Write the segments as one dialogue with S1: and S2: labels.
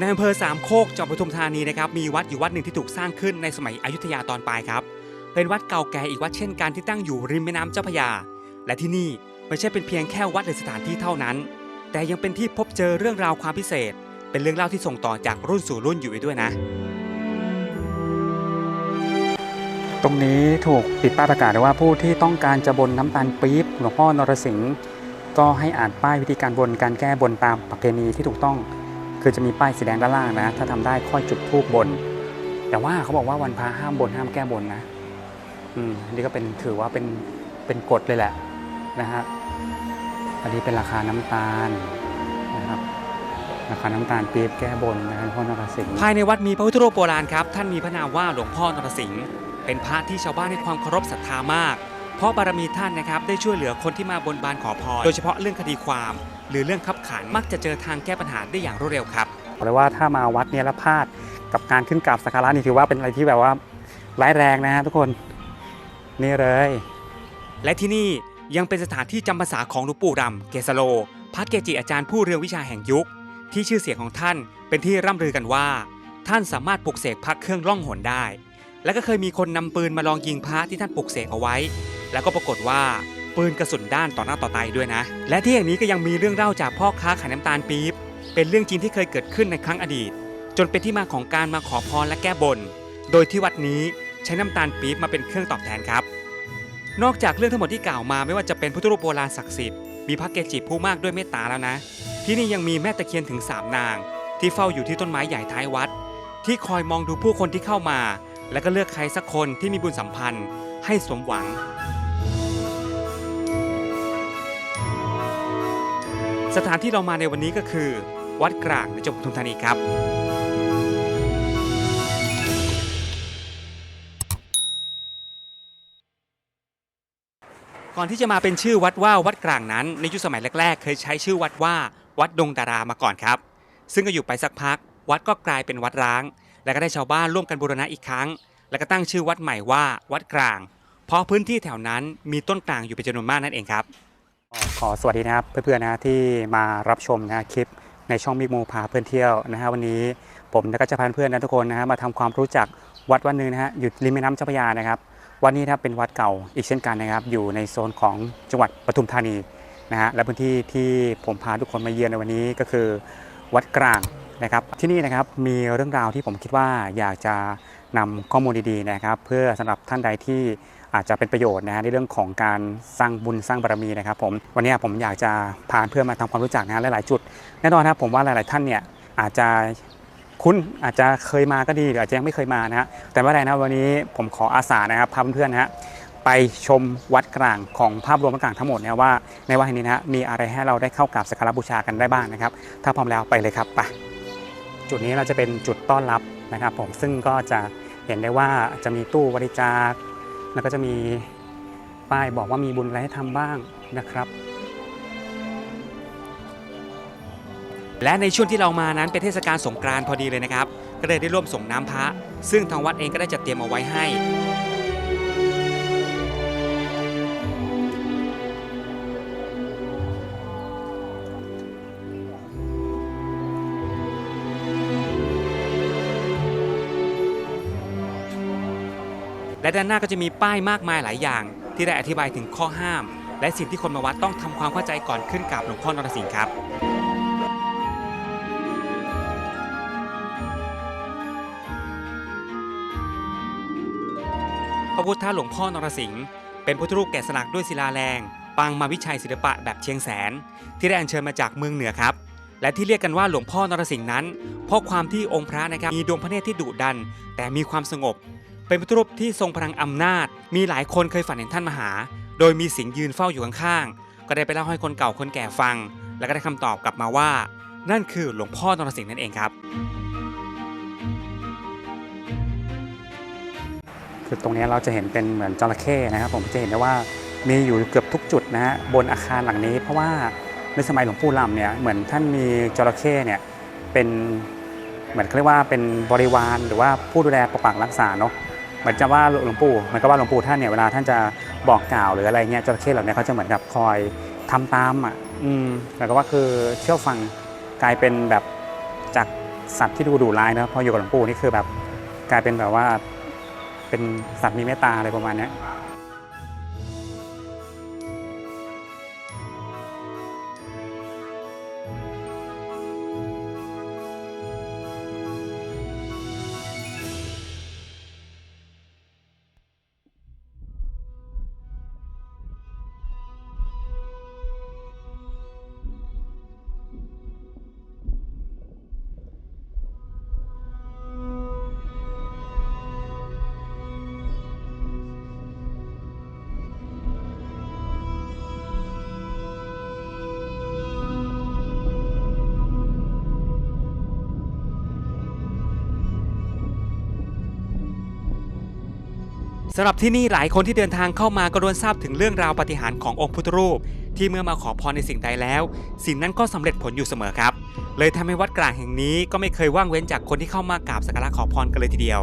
S1: ในอำเภอสามโคกจังหวัดปทุมธานีนะครับมีวัดอยู่วัดหนึ่งที่ถูกสร้างขึ้นในสมัยอยุธยาตอนปลายครับ เป็นวัดเก่าแก่อีกวัดเช่นกันที่ตั้งอยู่ริมแม่น้ำเจ้าพระยา และที่นี่ไม่ใช่เป็นเพียงแค่วัดหรือสถานที่เท่านั้น แต่ยังเป็นที่พบเจอเรื่องราวความพิเศษ เป็นเรื่องเล่าที่ส่งต่อจากรุ่นสู่รุ่นอยู่ด้วยนะ
S2: ตรงนี้ถูกติดป้ายประกาศว่าผู้ที่ต้องการจะบนน้ำตาลปี๊บหลวงพ่อนรสิงห์ก็ให้อ่านป้ายวิธีการบนการแก้บนตามประเพณีที่ถูกต้อง คือจะมีป้ายสีแดงด้านล่างนะ ถ้าทำได้ค่อยจุดธูปบน แต่ว่าเขาบอกว่าวันพระห้ามบนห้ามแก้บนนะ อืมอันนี้ก็เป็นถือว่าเป็นเป็นกฎเลยแหละนะฮะ อันนี้เป็นราคาน้ำตาลนะครับราคาน้ำตาลปี๊บแก้บนนะหลวงพ่อนรสิงห์
S1: ภายในวัดมีพระพุทธรูปโบราณครับ ท่านมีพระนามว่าหลวงพ่อนรสิงห์เป็นพระที่ชาวบ้านให้ความเคารพศรัทธามาก เพราะบารมีท่านนะครับได้ช่วยเหลือคนที่มาบนบานขอพรโดยเฉพาะเรื่องคดีความ หรือเรื่องขับขันมักจะเจอทางแก้ปัญหาได้อย่างรวดเร็วครับ
S2: บอกเลยว่าถ้ามาวัดเนี่ยแล้วพลาดกับการขึ้นกราบสักการะนี่ถือว่าเป็นอะไรที่แบบว่าร้ายแรงนะฮะทุกคนนี่เลย
S1: และที่นี่ยังเป็นสถานที่จำพรรษาของหลวงปู่รำเกสโล พระเกจิอาจารย์ผู้เรืองวิชาแห่งยุค ที่ชื่อเสียงของท่านเป็นที่ร่ำลือกันว่า ท่านสามารถปลุกเสกพระเครื่องล่องหนได้ และก็เคยมีคนนำปืนมาลองยิงพระที่ท่านปลุกเสกเอาไว้ แล้วก็ปรากฏว่า ปืนกระสุนด้านต่อหน้าต่อตาอีกด้วยนะ และที่แห่างนี้ก็ยังมีเรื่องเล่าจากพ่อค้าขายน้ำตาลปี๊บเป็นเรื่องจริงที่เคยเกิดขึ้นในครั้งอดีต จนเป็นที่มาของการมาขอพรและแก้บน โดยที่วัดนี้ใช้น้ำตาลปี๊บมาเป็นเครื่องตอบแทนครับ นอกจากเรื่องทั้งหมดที่กล่าวมาไม่ว่าจะเป็นพุทธรูปโบราณศักดิ์สิทธิ์มีพระเกจิผู้มากด้วยเมตตาแล้วนะ ที่นี่ยังมีแม่ตะเคียนถึง 3 นาง ที่เฝ้าอยู่ที่ต้นไม้ใหญ่ท้ายวัด ที่คอยมองดูผู้คนที่เข้ามา แล้วก็เลือกใครสักคนที่มีบุญสัมพันธ์ ให้สมหวัง สถานที่เรามาในวันนี้ก็คือ วัดกลางในจังหวัดปทุมธานีครับ ก่อนที่จะมาเป็นชื่อวัดว่าวัดกลางนั้น ในยุคสมัยแรก ๆ เคยใช้ชื่อวัดว่า วัดดงดารามาก่อนครับ ซึ่งก็อยู่ไปสักพัก วัดก็กลายเป็นวัดร้าง แล้วก็ได้ชาวบ้านร่วมกันบูรณะอีกครั้ง แล้วก็ตั้งชื่อวัดใหม่ว่าวัดกลาง เพราะพื้นที่แถวนั้นมีต้นกลางอยู่เป็นจำนวนมากนั่นเองครับ
S2: ขอสวัสดีนะครับเพื่อนๆนะที่มารับชมนะคลิปในช่องมิกมูพาเพื่อนเที่ยวนะฮะวันนี้ผมก็จะพาเพื่อนนะทุกคนนะฮะมาทำความรู้จักวัดวัดหนึ่งนะฮะอยู่ริมแม่น้ำเจ้าพระยานะครับวัดนี้นะครับเป็นวัดเก่าอีกเช่นกันนะครับ อยู่ในโซนของจังหวัดปทุมธานีนะฮะและพื้นที่ที่ผมพาทุกคนมาเยือนในวันนี้ก็คือ วัดกลางนะครับ ที่นี่นะครับมีเรื่องราวที่ผมคิดว่าอยากจะนำข้อมูลดีๆนะครับ เพื่อสำหรับท่านใดที่ อาจจะเป็นประโยชน์นะฮะในเรื่องของการสร้างบุญสร้างบารมีนะครับผมวันนี้ผมอยากจะพาเพื่อนมาทำความรู้จักนะฮะหลายๆจุดแน่นอนครับผมว่าหลาย ๆ ท่านเนี่ยอาจจะคุ้นอาจจะเคยมาก็ดีหรืออาจจะยังไม่เคยมานะฮะแต่ว่าไรนะวันนี้ผมขออาสานะครับพาเพื่อนๆนะฮะไปชมวัดกลางของภาพรวมวัดกลางทั้งหมดนะว่าในวัดแห่งนี้นะฮะมีอะไรให้เราได้เข้ากราบสักการะบูชากันได้บ้างนะครับ ถ้าพร้อมแล้วไปเลยครับไปจุดนี้เราจะเป็นจุดต้อนรับนะครับ ผมซึ่งก็จะเห็นได้ว่าจะมีตู้บริจาค แล้วก็จะมีป้ายบอกว่ามีบุญอะไรให้ทำบ้างนะครับ
S1: และในช่วงที่เรามานั้นเป็นเทศกาลสงกรานต์พอดีเลยนะครับ ก็เลยได้ร่วมส่งน้ำพระ ซึ่งทางวัดเองก็ได้จัดเตรียมเอาไว้ให้ และด้านหน้าก็จะมีป้ายมากมายหลายอย่าง ที่ได้อธิบายถึงข้อห้าม และสิ่งที่คนมาวัดต้องทำความเข้าใจก่อนขึ้นกราบหลวงพ่อนรสิงห์ครับพระพุทธหลวงพ่อนรสิงห์เป็นพุทธรูปแกะสลักด้วยศิลาแรง ปางมาวิชัยศิลปะแบบเชียงแสน ที่ได้อัญเชิญมาจากเมืองเหนือครับ และที่เรียกกันว่าหลวงพ่อนรสิงห์นั้น เพราะความที่องค์พระนะครับมีดวงพระเนตรที่ดุดัน แต่มีความสงบ เป็นพุทธรูปที่ทรงพลังอำนาจ มีหลายคนเคยฝันเห็นท่านมาหา โดยมีสิงยืนเฝ้าอยู่ข้างๆ ก็ได้ไปเล่าให้คนเก่าคนแก่ฟัง แล้วก็ได้คำตอบกลับมาว่า นั่นคือหลวงพ่อนรสิงห์นั่นเองครับ
S2: คือตรงนี้เราจะเห็นเป็นเหมือนจระเข้นะครับ ผมจะเห็นได้ว่ามีอยู่เกือบทุกจุดนะฮะบนอาคารหลังนี้ เพราะว่าในสมัยหลวงปู่ลำเนี่ยเหมือนท่านมีจระเข้เนี่ยเป็นเหมือนเขาเรียกว่าเป็นบริวารหรือว่าผู้ดูแลปกปักรักษาเนาะ มือนจะว่าหลวงปู่เหมือนกับว่าหลวงปู่ท่านเนี่ยเวลาท่านจะบอกกล่าวหรืออะไรเงี้ยจระเข้เหล่านี้เขาจะเหมือนกับคอยทำตามอะอืมแล้วก็ว่าคือเชื่อฟังกลายเป็นแบบจากสัตว์ที่ดูดุร้ายนะพออยู่กับหลวงปู่นี่คือแบบกลายเป็นแบบว่าเป็นสัตว์มีเมตตาอะไรประมาณนี้
S1: สำหรับที่นี่หลายคนที่เดินทางเข้ามาก็ล้วนทราบถึงเรื่องราวปฏิหารขององค์พุทธรูป ที่เมื่อมาขอพรในสิ่งใดแล้ว สิ่งนั้นก็สำเร็จผลอยู่เสมอครับ เลยทำให้วัดกลางแห่งนี้ก็ไม่เคยว่างเว้นจากคนที่เข้ามากราบสักการะขอพรกันเลยทีเดียว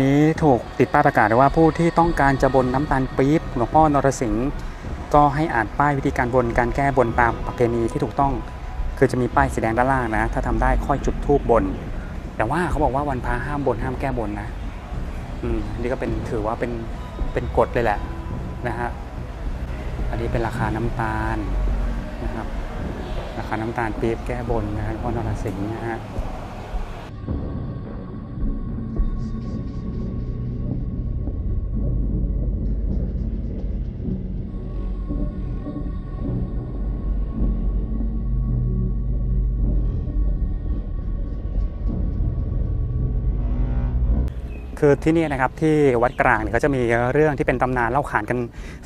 S2: นี้ถูกติดป้ายประกาศว่าผู้ที่ต้องการจะบนน้ำตาลปี๊บหลวงพ่อนรสิงห์ก็ให้อ่านป้ายวิธีการบนการแก้บนตามประเพณีที่ถูกต้อง คือจะมีป้ายสีแดงด้านล่างนะ ถ้าทำได้ค่อยจุดธูปบน แต่ว่าเขาบอกว่าวันพระห้ามบนห้ามแก้บนนะ อืมอันนี่ก็เป็นถือว่าเป็นเป็นกฎเลยแหละนะฮะอันนี้เป็นราคาน้ำตาลนะครับ ราคาน้ำตาลปี๊บแก้บนนะฮะหลวงพ่อนรสิงห์นะฮะ คือที่นี่นะครับที่วัดกลางเนี่ยก็จะมีเรื่องที่เป็นตำนานเล่าขานกัน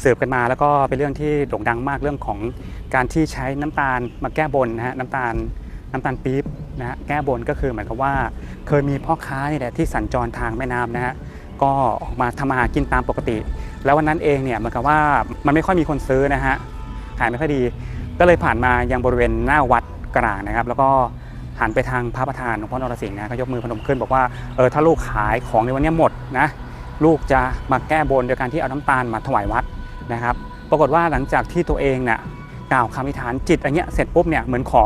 S2: สืบกันมา แล้วก็เป็นเรื่องที่โด่งดังมากเรื่องของการที่ใช้น้ำตาลมาแก้บนนะฮะน้ำตาลน้ำตาลปี๊บนะฮะแก้บนก็คือเหมือนกับว่า เคยมีพ่อค้านี่แหละที่สัญจรทางแม่น้ำนะฮะก็ออกมาทำมาหากินตามปกติ แล้ววันนั้นเองเนี่ยเหมือนกับว่ามันไม่ค่อยมีคนซื้อนะฮะขายไม่ค่อยดี ก็เลยผ่านมายังบริเวณหน้าวัดกลางนะครับ แล้วก็ หันไปทางพระประธานหลวงพ่อนรสิงห์นะก็ยกมือพนมขึ้นบอกว่าเออถ้าลูกขายของในวันนี้หมดนะลูกจะมาแก้บนโดยการที่เอาน้ำตาลมาถวายวัดนะครับ ปรากฏว่าหลังจากที่ตัวเองเนี่ยกล่าวคำอธิษฐานจิตอันเนี้ยเสร็จปุ๊บเนี่ยเหมือนขอ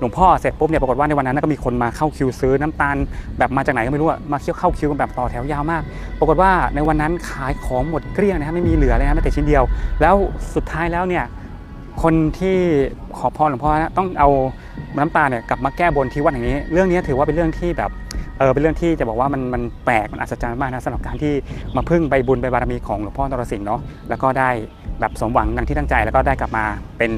S2: หลวงพ่อเสร็จปุ๊บเนี่ยปรากฏว่าในวันนั้นก็มีคนมาเข้าคิวซื้อน้ำตาลแบบมาจากไหนก็ไม่รู้อะมาเคี่ยวเข้าคิวกันแบบต่อแถวยาวมาก ปรากฏว่าในวันนั้นขายของหมดเกลี้ยงนะฮะไม่มีเหลือเลยนะแม้แต่ชิ้นเดียว แล้วสุดท้ายแล้วเนี่ยคนที่ขอพรหลวงพ่อนะต้องเอา น้ำตาเนี่ยกลับมาแก้บนที่วัดแห่งนี้ เรื่องนี้ถือว่าเป็นเรื่องที่แบบเออเป็นเรื่องที่จะบอกว่ามันมันแปลกมันอัศจรรย์มากนะสำหรับการที่มาพึ่งใบบุญใบบารมีของหลวงพ่อนรสิงห์เนาะแล้วก็ได้แบบสมหวังดังที่ตั้งใจแล้วก็ได้กลับมาเป็น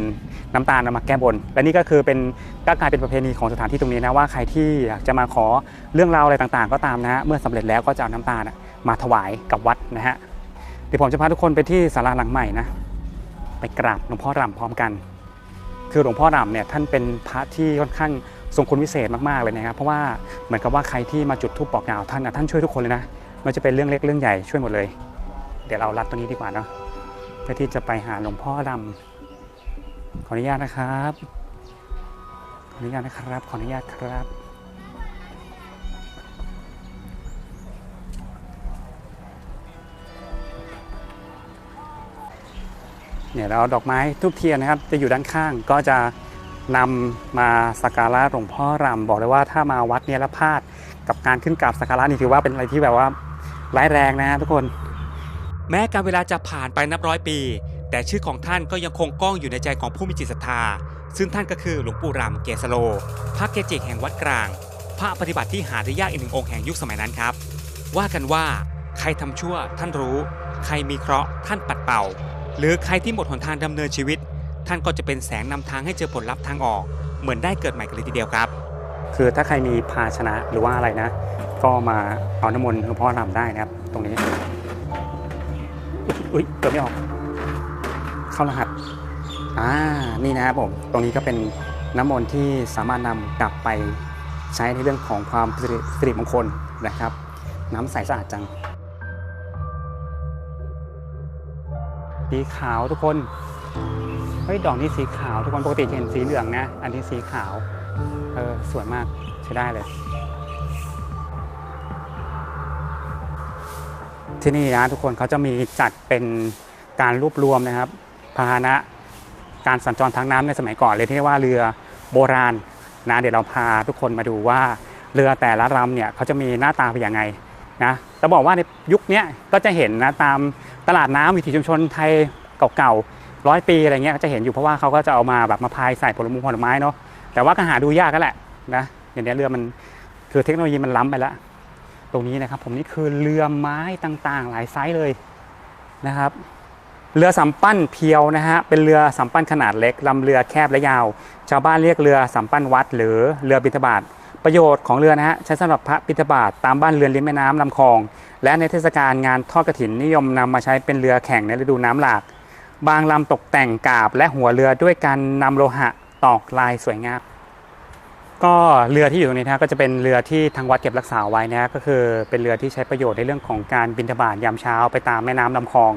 S2: น้ำตาลมาแก้บน และนี่ก็คือเป็นก็กลายเป็นประเพณีของสถานที่ตรงนี้นะว่าใครที่อยากจะมาขอเรื่องราวอะไรต่างๆ ก็ตามนะฮะเมื่อสำเร็จแล้วก็จะเอาน้ำตาลน่ะมาถวายกับวัดนะฮะเดี๋ยวผมจะพาทุกคนไปที่ศาลาหลังใหม่นะไปกราบหลวงพ่อรำพร้อมกัน คือหลวงพ่อดำเนี่ยท่านเป็นพระที่ค่อนข้างทรงคุณวิเศษมากๆเลยนะครับเพราะว่าเหมือนกับว่าใครที่มาจุดธูปบอกกล่าวท่านนะท่านช่วยทุกคนเลยนะมันจะเป็นเรื่องเล็กเรื่องใหญ่ช่วยหมดเลย เดี๋ยวเราลัดตัวนี้ดีกว่าเนาะเพื่อที่จะไปหาหลวงพ่อดำขออนุญาตนะครับขออนุญาตนะครับ ขออนุญาตครับ เนี่ยเราดอกไม้ทุกเทียนนะครับ จะอยู่ด้านข้างก็จะนำมาสักการะหลวงพ่อรำบอกเลยว่าถ้ามาวัดเนี่ยล้วพลาดกับการขึ้นกราบสักการะนี่ถือว่าเป็นอะไรที่แบบว่าร้ายแรงนะทุกคน
S1: แม้การเวลาจะผ่านไปนับร้อยปี แต่ชื่อของท่านก็ยังคงก้องอยู่ในใจของผู้มีจิตศรัทธา ซึ่งท่านก็คือหลวงปู่รำเกษโล พระเกจิแห่งวัดกลาง พระปฏิบัติที่หาได้ยากอีกหนึ่งองค์แห่งยุคสมัยนั้นครับ ว่ากันว่าใครทำชั่วท่านรู้ ใครมีเคราะห์ท่านปัดเป่า หรือใครที่หมดหนทางดำเนินชีวิต ท่านก็จะเป็นแสงนำทางให้เจอผลลัพธ์ทางออก เหมือนได้เกิดใหม่กันเลยทีเดียวครับ
S2: คือถ้าใครมีภาชนะหรือว่าอะไรนะ ก็มาเอาน้ำมนต์หลวงพ่อรำได้นะครับ ตรงนี้อุ๊ยเกิดไม่ออก เข้ารหัสอ่านี่นะครับผมตรงนี้ก็เป็นน้ำมนต์ที่สามารถนำกลับไปใช้ในเรื่องของความสิริสิริมงคลนะครับ น้ำใสสะอาดจัง สีขาวทุกคน เฮ้ยดอกนี้สีขาวทุกคนปกติเห็นสีเหลืองนะ อันนี้สีขาว เออสวยมากใช้ได้เลย ที่นี่นะทุกคนเขาจะมีจัดเป็นการรวบรวมนะครับพาหนะการสัญจรทางน้ำในสมัยก่อนเลยที่เรียกว่าเรือโบราณนะเดี๋ยวเราพาทุกคนมาดูว่า เรือแต่ละลำเนี่ยเขาจะมีหน้าตาเป็นยังไง นะจะบอกว่าในยุคนี้ก็จะเห็นนะตามตลาดน้ำวิถีชุมชนไทยเก่าๆร้อยปีอะไรเงี้ยก็จะเห็นอยู่เพราะว่าเขาก็จะเอามาแบบมาพายใส่ผลไม้ผลไม้เนาะแต่ว่าก็หาดูยากก็แหละนะอย่างนี้เรือมันคือเทคโนโลยีมันล้ำไปแล้ว ตรงนี้นะครับ ผมนี่คือเรือไม้ต่างๆ หลายไซส์เลยนะครับ เรือสำปั้นเพียวนะฮะเป็นเรือสำปั้นขนาดเล็กลำเรือแคบและยาว ชาวบ้านเรียกเรือสำปั้นวัด หรือเรือบิณฑบาต ประโยชน์ของเรือนะฮะใช้สำหรับพระบิณฑบาตตามบ้านเรือนริมแม่น้ำลำคลอง และในเทศกาลงานทอดกฐินนิยมนำมาใช้เป็นเรือแข่งในฤดูน้ำหลาก บางลำตกแต่งกาบและหัวเรือด้วยการนำโลหะตอกลายสวยงามก็เรือที่อยู่ตรงนี้นะก็จะเป็นเรือที่ทางวัดเก็บรักษาไว้นะก็คือเป็นเรือที่ใช้ประโยชน์ในเรื่องของการบินทบาทยามเช้าไปตามแม่น้ำลำคลอง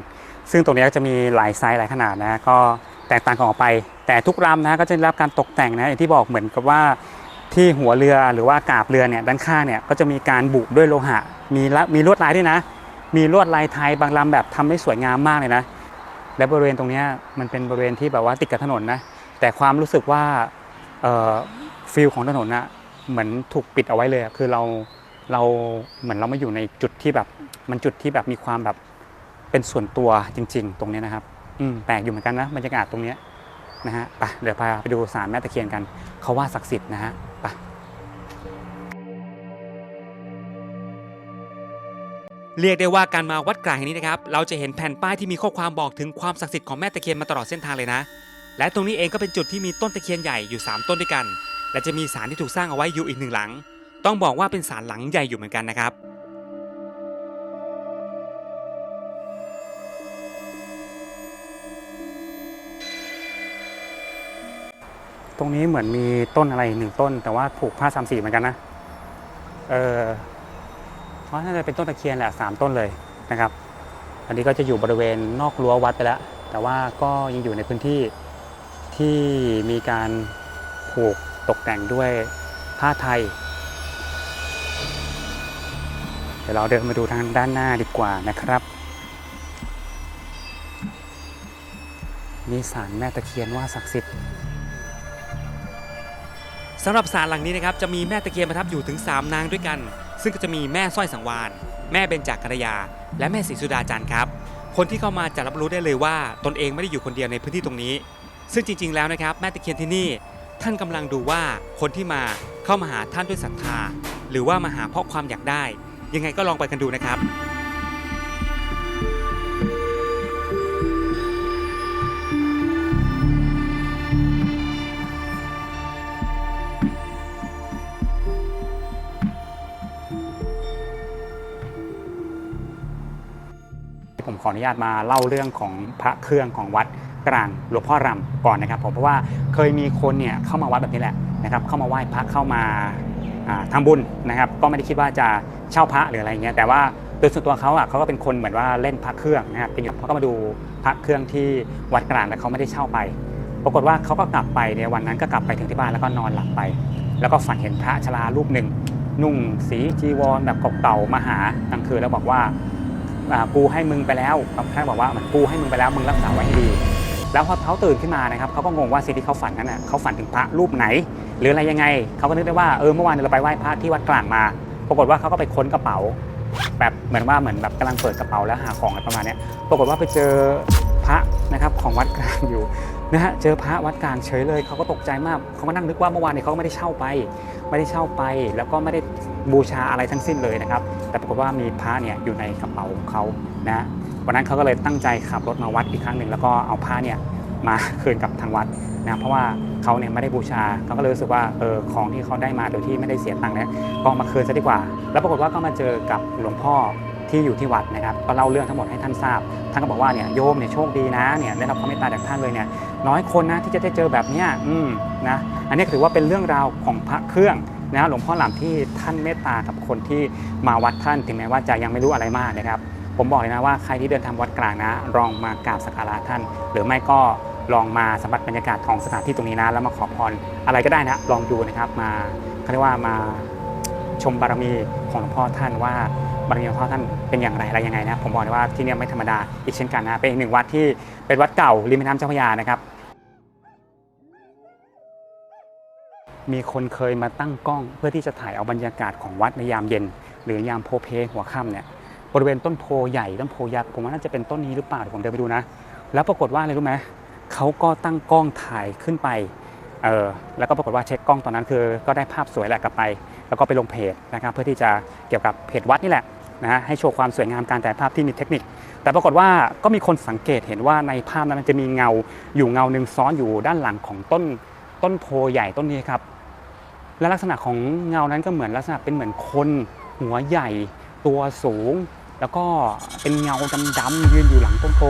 S2: ซึ่งตรงนี้ก็จะมีหลายไซส์หลายขนาดนะก็แตกต่างกันออกไป แต่ทุกลำนะฮะก็จะได้รับการตกแต่งนะอย่างที่บอกเหมือนกับว่า ที่หัวเรือหรือว่ากาบเรือเนี่ยด้านข้างเนี่ยก็จะมีการบุด้วยโลหะ มีละมีลวดลายด้วยนะ มีลวดลายไทยบางลำแบบทำได้สวยงามมากเลยนะ และบริเวณตรงนี้มันเป็นบริเวณที่แบบว่าติดกับถนนนะแต่ความรู้สึกว่าฟิลของถนนนะเหมือนถูกปิดเอาไว้เลยคือเราเราเหมือนเรามาอยู่ในจุดที่แบบมันจุดที่แบบมีความแบบเป็นส่วนตัวจริง ๆ ตรงนี้นะครับ อืมแปลกอยู่เหมือนกันนะบรรยากาศตรงเนี้ย นะฮะไปเดี๋ยวพาไปดูศาลแม่ตะเคียนกันเขาว่าศักดิ์สิทธิ์นะฮะไป
S1: เรียกได้ว่าการมาวัดกลางแห่งนี้นะครับ เราจะเห็นแผ่นป้ายที่มีข้อความบอกถึงความศักดิ์สิทธิ์ของแม่ตะเคียนมาตลอดเส้นทางเลยนะ และตรงนี้เองก็เป็นจุดที่มีต้นตะเคียนใหญ่อยู่ 3 ต้นด้วยกัน และจะมีศาลที่ถูกสร้างเอาไว้อยู่อีกหนึ่งหลัง ต้องบอกว่าเป็นศาลหลังใหญ่อยู่เหมือนกันนะครับ
S2: ตรงนี้เหมือนมีต้นอะไรหนึ่งต้น แต่ว่าผูกผ้าสามสีเหมือนกันนะ เออเพราะน่าจะเป็นต้นตะเคียนแหละสามต้นเลยนะครับ อันนี้ก็จะอยู่บริเวณนอกรั้ววัดไปแล้ว แต่ว่าก็ยังอยู่ในพื้นที่ที่มีการผูกตกแต่งด้วยผ้าไทย เดี๋ยวเราเดินมาดูทางด้านหน้าดีกว่านะครับมีสารแม่ตะเคียนว่าศักดิ์สิทธิ์
S1: สำหรับศาลหลังนี้นะครับจะมีแม่ตะเคียนประทับอยู่ถึง 3 นางด้วยกัน ซึ่งก็จะมีแม่สร้อยสังวาน แม่เบญจกัลยา และแม่ศรีสุดาจันทร์ครับ คนที่เข้ามาจะรับรู้ได้เลยว่า ตนเองไม่ได้อยู่คนเดียวในพื้นที่ตรงนี้ ซึ่งจริง ๆ แล้วนะครับแม่ตะเคียนที่นี่ ท่านกำลังดูว่าคนที่มาเข้ามาหาท่านด้วยศรัทธา หรือว่ามาหาเพราะความอยากได้ ยังไงก็ลองไปกันดูนะครับ
S2: ผมขออนุญาตมาเล่าเรื่องของพระเครื่องของวัดกลางหลวงพ่อรำก่อนนะครับผมเพราะว่าเคยมีคนเนี่ยเข้ามาวัดแบบนี้แหละนะครับเข้ามาไหว้พระเข้ามาอ่าทำบุญนะครับก็ไม่ได้คิดว่าจะเช่าพระหรืออะไรเงี้ยแต่ว่าโดยส่วนตัวเขาอะเขาก็เป็นคนเหมือนว่าเล่นพระเครื่องนะครับเป็นเขาก็มาดูพระเครื่องที่วัดกลางแต่เขาไม่ได้เช่าไป ปรากฏว่าเขาก็กลับไปในวันนั้นก็กลับไปถึงที่บ้านแล้วก็นอนหลับไป แล้วก็ฝันเห็นพระชรารูปหนึ่งนุ่งสีจีวรแบบเก่าๆมาหากลางคืนแล้วบอกว่า กูให้มึงไปแล้วท่านบอกว่ามันกูให้มึงไปแล้วมึงรักษาไว้ให้ดี แล้วพอเขาตื่นขึ้นมานะครับเขาก็งงว่าสิ่งที่เขาฝันนั้นน่ะเขาฝันถึงพระรูปไหน หรืออะไรยังไงเขาก็นึกได้ว่าเออเมื่อวานเราไปไหว้พระที่วัดกลางมา ปรากฏว่าเขาก็ไปค้นกระเป๋า แบบเหมือนว่าเหมือนแบบกำลังเปิดกระเป๋าแล้วหาของอะไรประมาณนี้ปรากฏว่าไปเจอพระนะครับของวัดกลางอยู่ นะฮะเจอพระวัดกลางเฉยเลยเขาก็ตกใจมากเขาก็นั่งนึกว่าเมื่อวานเนี่ยเขาก็ไม่ได้เช่าไป ไม่ได้เช่าไป แล้วก็ไม่ได้บูชาอะไรทั้งสิ้นเลยนะครับ แต่ปรากฏว่ามีพระเนี่ยอยู่ในกระเป๋าของเขานะวันนั้นเขาก็เลยตั้งใจขับรถมาวัดอีกครั้งหนึ่งแล้วก็เอาพระเนี่ยมาคืนกับทางวัดนะเพราะว่าเขาเนี่ยไม่ได้บูชาเขาก็เลยรู้สึกว่าเออของที่เขาได้มาโดยที่ไม่ได้เสียตังค์เนี่ยก็มาคืนซะดีกว่า แล้วปรากฏว่าก็มาเจอกับหลวงพ่อ ที่อยู่ที่วัดนะครับก็เล่าเรื่องทั้งหมดให้ท่านทราบ ท่านก็บอกว่าเนี่ยโยมเนี่ยโชคดีนะเนี่ยได้รับความเมตตาจากท่านเลยเนี่ยน้อยคนนะที่จะได้เจอแบบเนี้ยอืมนะอันนี้ถือว่าเป็นเรื่องราวของพระเครื่องนะหลวงพ่อหลามที่ท่านเมตตากับคนที่มาวัดท่านถึงแม้ว่าจะยังไม่รู้อะไรมากนะครับผมบอกเลยนะว่าใครที่เดินทางวัดกลางนะลองมากราบสักการะท่าน หรือไม่ก็ลองมาสัมผัสบรรยากาศของสถานที่ตรงนี้นะแล้วมาขอพรอะไรก็ได้นะลองดูนะครับมาเขาเรียกว่ามาชมบารมีของหลวงพ่อท่านว่า บารมีของพ่อท่านเป็นอย่างไรอะไรยังไงนะผมบอกเลยว่าที่นี่ไม่ธรรมดาอีกเช่นกันนะเป็นอีกหนึ่งวัดที่เป็นวัดเก่าริมแม่น้ำเจ้าพระยานะครับมีคนเคยมาตั้งกล้องเพื่อที่จะถ่ายเอาบรรยากาศของวัดในยามเย็น หรือยามโพเพหัวค่ำเนี่ยบริเวณต้นโพใหญ่ต้นโพยักษ์ผมว่าน่าจะเป็นต้นนี้หรือเปล่าเดี๋ยวผมเดินไปดูนะ แล้วปรากฏว่าอะไรรู้ไหมเขาก็ตั้งกล้องถ่ายขึ้นไปเออแล้วก็ปรากฏว่าเช็คกล้องตอนนั้นคือ ก็ได้ภาพสวยแหละกลับไป แล้วก็ไปลงเพจนะครับเพื่อที่จะเกี่ยวกับเพจวัดนี่แหละ นะฮะให้โชว์ความสวยงามการถ่ายภาพที่มีเทคนิค แต่ปรากฏว่าก็มีคนสังเกตเห็นว่าในภาพนั้นมันจะมีเงาอยู่เงาหนึ่งซ้อนอยู่ด้านหลังของต้นต้นโพใหญ่ต้นนี้ครับและลักษณะของเงานั้นก็เหมือนลักษณะเป็นเหมือนคนหัวใหญ่ตัวสูง แล้วก็เป็นเงาดำๆยืนอยู่หลังต้นโพ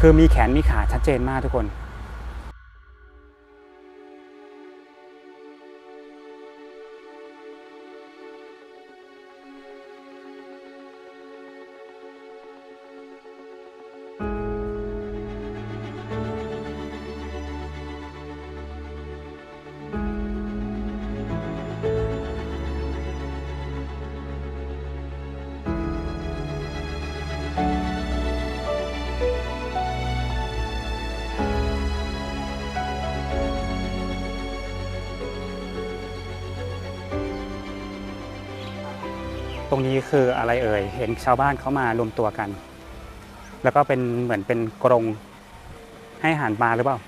S2: คือมีแขนมีขาชัดเจนมากทุกคน ตรงนี้คืออะไรเอ่ย เห็นชาวบ้านเขามารวมตัวกัน แล้วก็เป็นเหมือนเป็นกรงให้อาหารปลาหรือเปล่า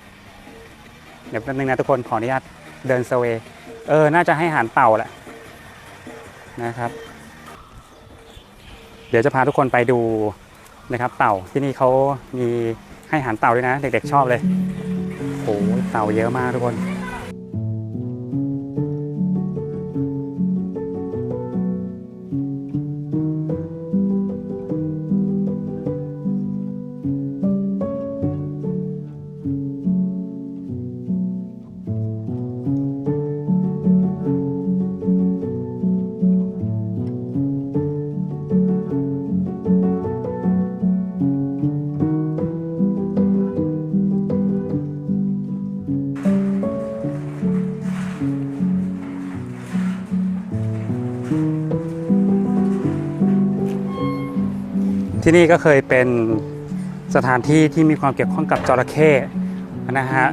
S2: เดี๋ยวแป๊บนึงนะทุกคนขออนุญาตเดินเซเวเออ น่าจะให้อาหารเต่าแหละนะครับ เดี๋ยวจะพาทุกคนไปดูนะครับ เต่าที่นี่เขามีให้อาหารเต่าด้วยนะ เด็กๆชอบเลยโอ้โหเต่าเยอะมากทุกคน ที่นี่ก็เคยเป็นสถานที่ที่มีความเกี่ยวข้องกับจระเข้นะฮะ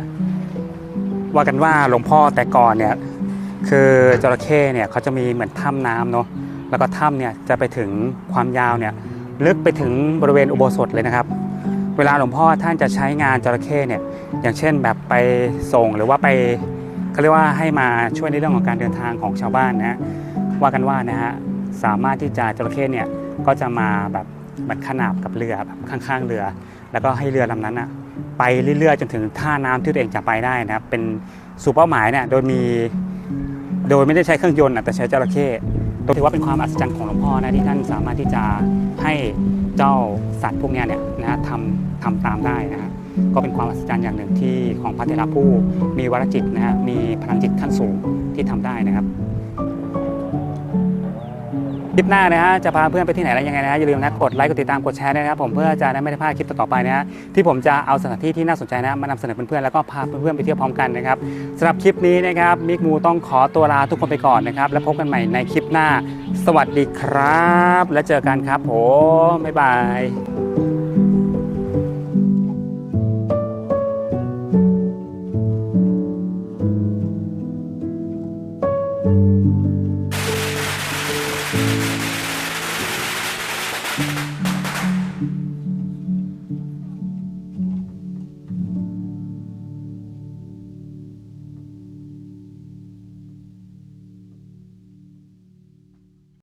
S2: ว่ากันว่าหลวงพ่อแต่ก่อนเนี่ยคือจระเข้เนี่ยเขาจะมีเหมือนถ้ำน้ำเนาะแล้วก็ถ้ำเนี่ยจะไปถึงความยาวเนี่ยลึกไปถึงบริเวณอุโบสถเลยนะครับ เวลาหลวงพ่อท่านจะใช้งานจระเข้เนี่ยอย่างเช่นแบบไปส่งหรือว่าไปเขาเรียกว่าให้มาช่วยในเรื่องของการเดินทางของชาวบ้านนะ ว่ากันว่านะฮะสามารถที่จะจระเข้เนี่ยก็จะมาแบบเหมือนขนาบกับเรือแบบข้างๆเรือ แล้วก็ให้เรือลำนั้นนะไปเรื่อยๆ จนถึงท่าน้ำที่ตัวเองจะไปได้นะครับเป็นสู่เป้าหมายเนี่ยโดยมีโดยไม่ได้ใช้เครื่องยนต์แต่ใช้จระเข้ตัวถือว่าเป็นความอัศจรรย์ของหลวงพ่อนะที่ท่านสามารถที่จะให้เจ้าสัตว์พวกนี้เนี่ยนะฮะทำทำตามได้นะฮะก็เป็นความอัศจรรย์อย่างหนึ่งที่ของพระเถระผู้มีวรจิตนะฮะมีพลังจิตขั้นสูงที่ทำได้นะครับ คลิปหน้านะฮะจะพาเพื่อนไปที่ไหนอะไรยังไงนะฮะอย่าลืมนะกดไลค์กดติดตามกดแชร์ด้วยนะครับผมเพื่อจะได้ไม่ได้พลาดคลิปต่อๆไปนะฮะที่ผมจะเอาสถานที่ที่น่าสนใจนะมานำเสนอเพื่อนๆแล้วก็พาเพื่อนๆไปเที่ยวพร้อมกันนะครับสำหรับคลิปนี้นะครับมิกมูต้องขอตัวลาทุกคนไปก่อนนะครับแล้วพบกันใหม่ในคลิปหน้า สวัสดีครับ และเจอกันครับผมบ๊ายบาย